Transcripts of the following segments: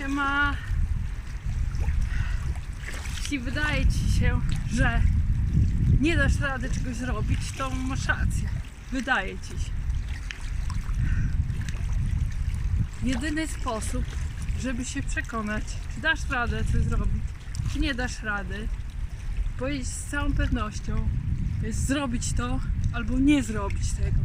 Siema. Jeśli wydaje ci się, że nie dasz rady czegoś zrobić, to masz rację. Wydaje ci się. Jedyny sposób, żeby się przekonać, czy dasz radę coś zrobić, czy nie dasz rady, powiedzieć z całą pewnością, jest zrobić to albo nie zrobić tego.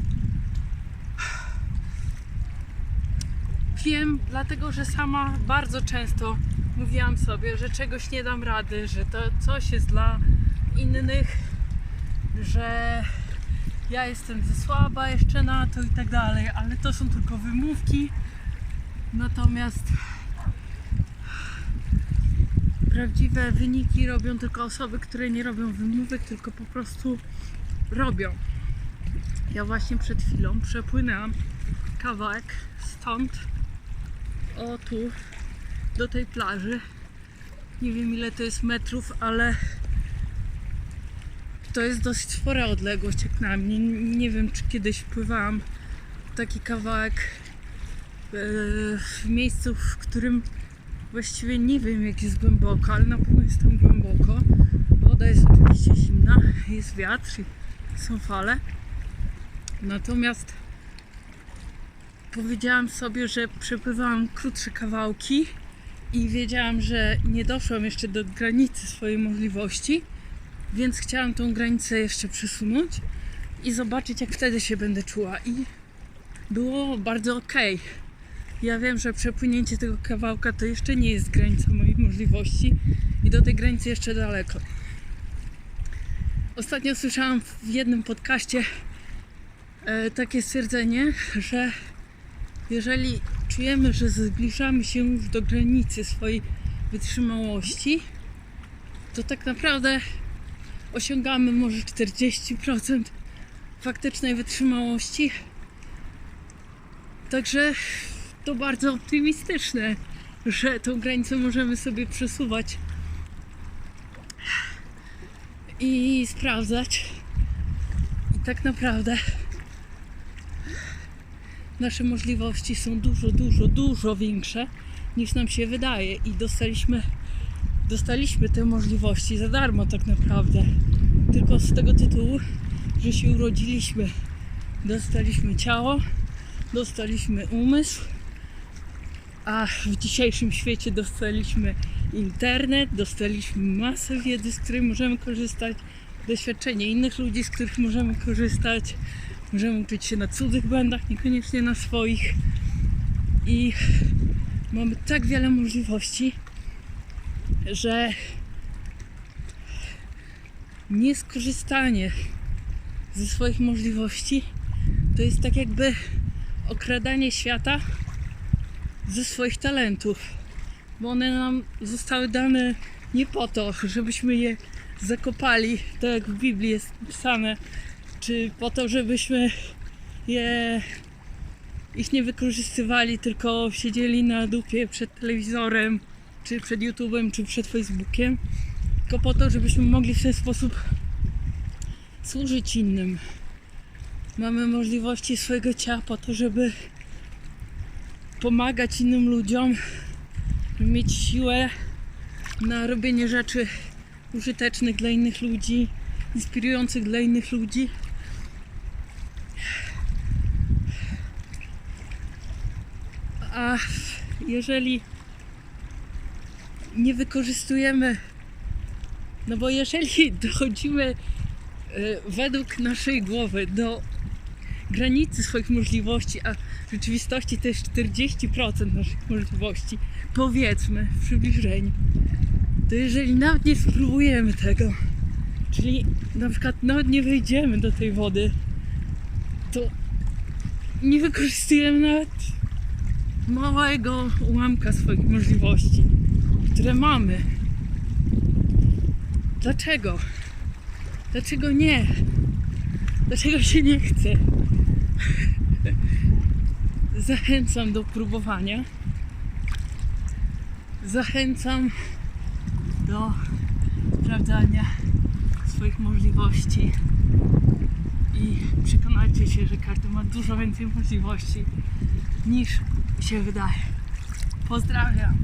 Wiem, dlatego że sama bardzo często mówiłam sobie, że czegoś nie dam rady, że to coś jest dla innych, że ja jestem za słaba jeszcze na to i tak dalej, ale to są tylko wymówki. Natomiast prawdziwe wyniki robią tylko osoby, które nie robią wymówek, tylko po prostu robią. Ja właśnie przed chwilą przepłynęłam kawałek stąd o tu do tej plaży. Nie wiem ile to jest metrów, ale to jest dosyć spora odległość jak na mnie. Nie wiem czy kiedyś pływałam taki kawałek e, w miejscu, w którym właściwie nie wiem jak jest głęboko, ale na pewno jest tam głęboko. Woda jest oczywiście zimna, jest wiatr, i są fale. Natomiast powiedziałam sobie, że przepływałam krótsze kawałki i wiedziałam, że nie doszłam jeszcze do granicy swojej możliwości, więc chciałam tą granicę jeszcze przesunąć i zobaczyć, jak wtedy się będę czuła. I było bardzo okej. Ja wiem, że przepłynięcie tego kawałka to jeszcze nie jest granica moich możliwości i do tej granicy jeszcze daleko. Ostatnio słyszałam w jednym podcaście e, takie stwierdzenie, że jeżeli czujemy, że zbliżamy się już do granicy swojej wytrzymałości, to tak naprawdę osiągamy może 40% faktycznej wytrzymałości. Także to bardzo optymistyczne, że tą granicę możemy sobie przesuwać i sprawdzać. I tak naprawdę nasze możliwości są dużo, dużo, dużo większe niż nam się wydaje i dostaliśmy, dostaliśmy te możliwości za darmo tak naprawdę. Tylko z tego tytułu, że się urodziliśmy. Dostaliśmy ciało, dostaliśmy umysł, a w dzisiejszym świecie dostaliśmy internet, dostaliśmy masę wiedzy, z której możemy korzystać, doświadczenie innych ludzi, z których możemy korzystać. Możemy uczyć się na cudzych błędach, niekoniecznie na swoich. I mamy tak wiele możliwości, że nieskorzystanie ze swoich możliwości to jest tak jakby okradanie świata ze swoich talentów, bo one nam zostały dane nie po to, żebyśmy je zakopali, tak jak w Biblii jest napisane, czy po to, żebyśmy je ich nie wykorzystywali, tylko siedzieli na dupie przed telewizorem, czy przed YouTube'em, czy przed Facebookiem, tylko po to, żebyśmy mogli w ten sposób służyć innym. Mamy możliwości swojego ciała po to, żeby pomagać innym ludziom, mieć siłę na robienie rzeczy użytecznych dla innych ludzi, inspirujących dla innych ludzi. A jeżeli nie wykorzystujemy, no bo jeżeli dochodzimy e, według naszej głowy do granicy swoich możliwości, a w rzeczywistości to jest 40% naszych możliwości, powiedzmy w przybliżeniu, to jeżeli nawet nie spróbujemy tego, czyli na przykład nawet nie wejdziemy do tej wody, to nie wykorzystujemy nawet małego ułamka swoich możliwości, które mamy. Dlaczego? Dlaczego nie? Dlaczego się nie chce? Zachęcam do próbowania. Zachęcam do sprawdzania swoich możliwości i przekonajcie się, że każdy ma dużo więcej możliwości niż się wydaje. Pozdrawiam.